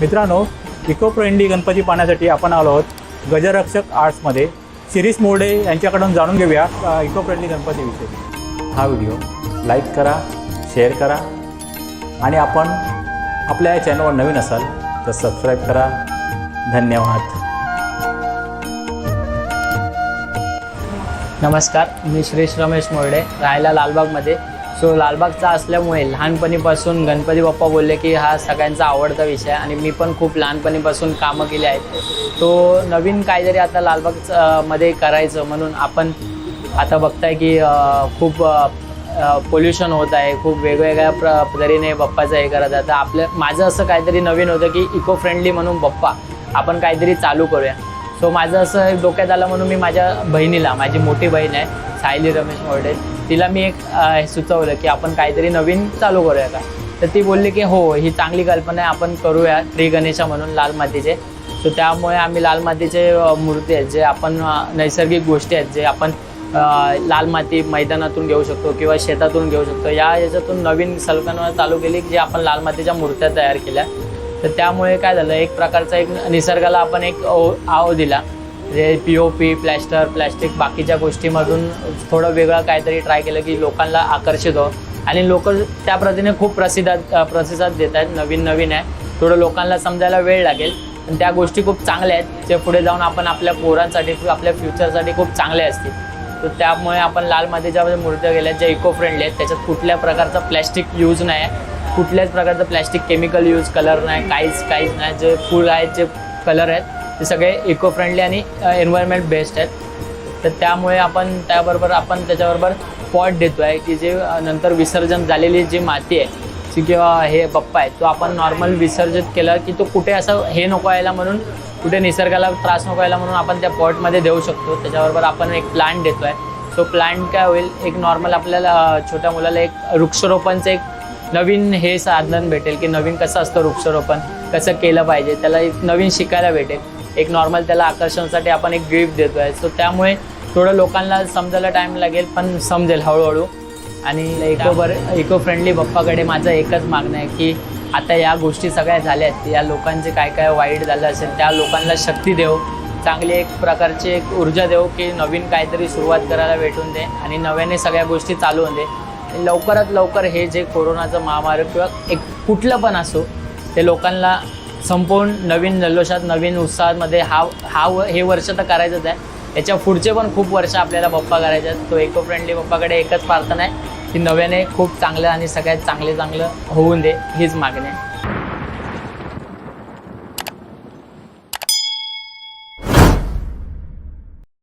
मित्रांनो eco friendly Ganpati पाहण्यासाठी आपण आलो आहोत गजरक्षक आर्ट्समध्ये शिरीष मोर्डे यांच्याकडून जाणून घेऊया इको फ्रेंडली गणपतीविषयी हा व्हिडिओ लाईक करा शेअर करा आणि आपण आपल्या या चॅनलवर नवीन असाल तर सबस्क्राईब करा. धन्यवाद. नमस्कार मी श्री रमेश मोरडे राहायला लालबागमध्ये. सो लालबागचा असल्यामुळे लहानपणीपासून गणपती बाप्पा बोलले की हा सगळ्यांचा आवडता विषय आणि मी पण खूप लहानपणीपासून कामं केली आहेत. तो नवीन काहीतरी आता लालबागचा मध्ये करायचं म्हणून आपण आता बघताय की खूप पोल्युशन होत आहे. खूप वेगवेगळ्या प्र तरीने बप्पाचं हे करत आहे तर आपलं माझं असं काहीतरी नवीन होतं की इको फ्रेंडली म्हणून बप्पा आपण काहीतरी चालू करूया. सो माझं असं एक डोक्यात आलं म्हणून मी माझ्या बहिणीला माझी मोठी बहीण आहे सायली रमेश मोर्डे तिला मी एक हे सुचवलं की आपण काहीतरी नवीन चालू करूया का? तर ती बोलली की हो ही चांगली कल्पना आहे आपण करूया श्री गणेशा म्हणून लाल मातीचे. सो त्यामुळे आम्ही लाल मातीचे मूर्ती आहेत जे आपण नैसर्गिक गोष्टी आहेत जे आपण लाल माती मैदानातून घेऊ शकतो किंवा शेतातून घेऊ शकतो. या याच्यातून नवीन संकल्पना चालू केली जे आपण लाल मातीच्या मूर्त्या तयार केल्या. तर त्यामुळे काय झालं एक प्रकारचा एक निसर्गाला आपण एक आव दिला. J P O P plaster plastic बाकीच्या गोष्टीमधून थोडं वेगळं काहीतरी ट्राय केलं की लोकांना आकर्षित हो आणि लोक त्या प्रतीने खूप प्रसिद्धात प्रतिसाद देत आहेत नवीन नवीन आहे. थोडं लोकांना समजायला वेळ लागेल. पण त्या गोष्टी खूप चांगल्या आहेत जे पुढे जाऊन आपण आपल्या पोरांसाठी आपल्या फ्युचरसाठी खूप चांगल्या असतील. तर त्यामुळे आपण लाल मातीच्या मूर्त्या गेल्या ज्या इको फ्रेंडली आहेत त्याच्यात कुठल्या प्रकारचा प्लॅस्टिक यूज नाही आहे. कुठल्याच प्रकारचं प्लॅस्टिक केमिकल यूज कलर नाही काहीच काहीच नाही. जे फूल आहेत जे कलर आहेत ते सगळे इको फ्रेंडली आणि एन्व्हायरमेंट बेस्ड आहेत. तर त्यामुळे आपण त्याबरोबर आपण त्याच्याबरोबर पॉट देतो आहे की जे नंतर विसर्जन झालेली जी माती आहे जी किंवा हे बप्पा आहे तो आपण नॉर्मल विसर्जित केलं की तो कुठे असं हे नको यायला म्हणून कुठे निसर्गाला त्रास नको यायला म्हणून आपण त्या पॉटमध्ये देऊ शकतो. त्याच्याबरोबर आपण एक प्लांट देतो आहे सो प्लांट काय होईल? एक नॉर्मल आपल्याला छोट्या मुलाला एक वृक्षारोपणचं एक नवीन हे साधन भेटेल की नवीन कसं असतं वृक्षारोपण कसं केलं पाहिजे त्याला एक नवीन शिकायला भेटेल. एक नॉर्मल त्याला आकर्षणासाठी आपण एक गिफ्ट देतो आहे सो त्यामुळे थोडं लोकांना समजायला टाईम लागेल पण समजेल हळूहळू. आणि इको बर इको फ्रेंडली बप्पाकडे माझं एकच मागणं आहे की आता या गोष्टी सगळ्या झाल्या आहेत. या लोकांचे काय काय वाईट झालं असेल त्या लोकांना शक्ती देऊ चांगली एक प्रकारची एक ऊर्जा देऊ की नवीन काहीतरी सुरुवात करायला भेटून दे आणि नव्याने सगळ्या गोष्टी चालू होऊन दे. लवकरात लवकर हे जे कोरोनाचं महामारी किंवा एक कुठलं पण असो ते लोकांना संपवून नवीन जल्लोषात नवीन उत्साहामध्ये हा हा हे वर्ष तर करायचंच आहे. याच्या पुढचे पण खूप वर्ष आपल्याला पप्पा करायचे आहेत. तो इको फ्रेंडली पप्पाकडे एकच प्रार्थना आहे की नव्याने खूप चांगलं आणि सगळ्यात चांगले चांगलं होऊन दे हीच मागणी आहे.